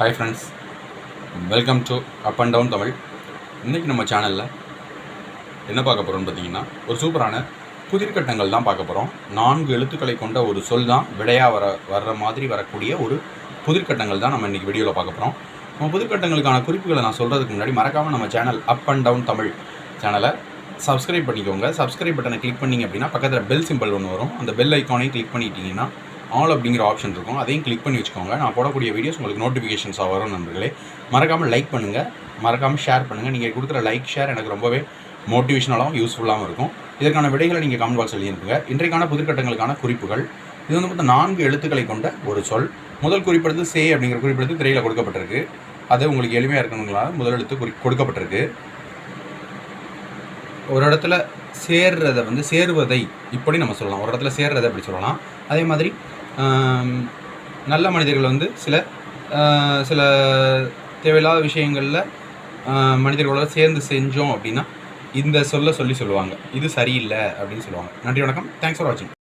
Hi friends welcome to up and down Tamil இன்றைக்கி நம்ம சேனலில் என்ன பார்க்க போகிறோம்னு பார்த்தீங்கன்னா ஒரு சூப்பரான புதிர்கட்டங்கள் தான் பார்க்க போகிறோம் நான்கு எழுத்துக்களை கொண்ட ஒரு சொல் தான் விடையாக வர வர்ற மாதிரி வரக்கூடிய ஒரு புதிர்கட்டங்கள் தான் நம்ம இன்றைக்கி வீடியோவில் பார்க்க போகிறோம் நம்ம புதிர்கட்டங்களுக்கான குறிப்புகளை நான் சொல்கிறதுக்கு முன்னாடி மறக்காமல் நம்ம channel up and down Tamil சேனலை சப்ஸ்கிரைப் பண்ணிக்கோங்க. சப்ஸ்கிரைப் பட்டனை கிளிக் பண்ணிங்க அப்படின்னா பக்கத்தில் பெல் சிம்பிள் ஒன்று வரும். அந்த பெல் ஐக்கானையும் கிளிக் பண்ணிட்டீங்கன்னா ஆல் அப்படிங்கிற ஆப்ஷன் இருக்கும். அதையும் கிளிக் பண்ணி வச்சுக்கோங்க. நான் போடக்கூடிய வீடியோஸ் உங்களுக்கு நோட்டிஃபிகேஷன்ஸாக வரும் நண்பர்களே. மறக்காமல் லைக் பண்ணுங்கள் மறக்காமல் ஷேர் பண்ணுங்கள் நீங்கள் கொடுக்குற லைக் ஷேர் எனக்கு ரொம்பவே மோட்டிவேஷனலாகவும் யூஸ்ஃபுல்லாகவும் இருக்கும். இதற்கான விடைகளை நீங்கள் கமெண்ட் பாக்ஸ் எழுதியிருக்குங்க. இன்றைக்கான புதுக்கட்டங்களுக்கான குறிப்புகள். இது வந்து மொத்தம் நான்கு எழுத்துக்களை கொண்ட ஒரு சொல். முதல் குறிப்பெடுத்து சே அப்படிங்கிற குறிப்பெடுத்து திரையில் கொடுக்கப்பட்டிருக்கு. அது உங்களுக்கு எளிமையாக இருக்கணுங்களா முதல் எழுத்து குறி கொடுக்கப்பட்டிருக்கு. ஒரு இடத்துல சேர்றதை வந்து சேருவதை இப்படி நம்ம சொல்லலாம். ஒரு இடத்துல சேர்றதை அப்படி சொல்லலாம். அதே மாதிரி நல்ல மனிதர்கள் வந்து சில சில தேவையில்லாத விஷயங்களில் மனிதர்களோட சேர்ந்து செஞ்சோம் அப்படின்னா இந்த சொல்ல சொல்லி சொல்லுவாங்க. இது சரியில்லை அப்படின்னு சொல்லுவாங்க. நன்றி வணக்கம். தேங்க்ஸ் ஃபார் வாட்சிங்